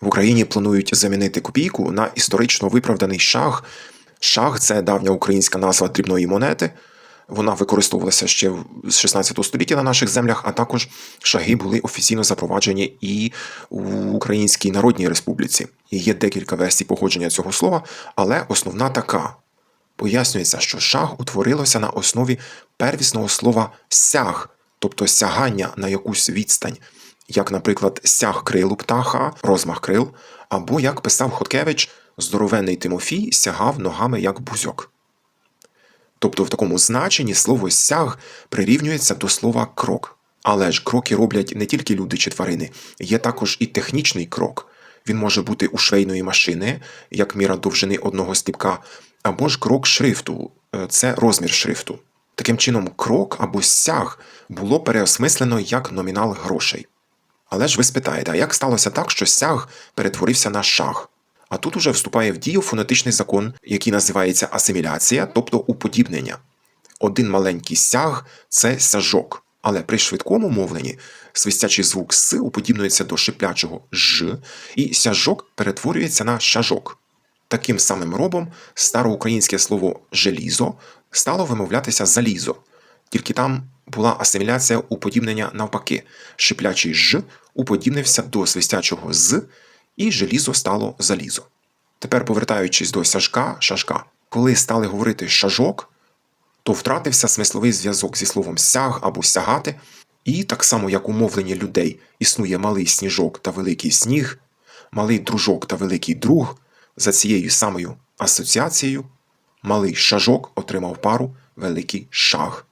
В Україні планують замінити копійку на історично виправданий шаг. Шаг це давня українська назва дрібної монети. Вона використовувалася ще з 16 століття на наших землях, а також шаги були офіційно запроваджені і у Українській Народній Республіці. Є декілька версій походження цього слова, але основна така. Пояснюється, що шаг утворилося на основі первісного слова сяг, тобто сягання на якусь відстань, як, наприклад, сяг крилу птаха, розмах крил, або, як писав Хоткевич, здоровенний Тимофій сягав ногами як бузьок. Тобто в такому значенні слово сяг прирівнюється до слова крок. Але ж кроки роблять не тільки люди чи тварини, є також і технічний крок. Він може бути у швейної машини, як міра довжини одного стіпка, або ж крок шрифту е, це розмір шрифту. Таким чином, крок або сяг було переосмислено як номінал грошей. Але ж ви спитаєте, а як сталося так, що сяг перетворився на шаг? А тут уже вступає в дію фонетичний закон, який називається асиміляція, тобто уподібнення. Один маленький сяг це сяжок, але при швидкому мовленні свистячий звук с уподібнюється до шиплячого ж, і сяжок перетворюється на шажок. Таким самим робом староукраїнське слово желізо стало вимовлятися залізо, тільки там була асиміляція уподібнення навпаки. Шиплячий ж уподібнився до свистячого з, і желізо стало залізо. Тепер, повертаючись до сяжка, шашка, коли стали говорити шажок, то втратився смисловий зв'язок зі словом сяг або сягати, і так само, як у мовленні людей існує малий сніжок та великий сніг, малий дружок та великий друг, за цією самою асоціацією малий шажок отримав пару великий шаг.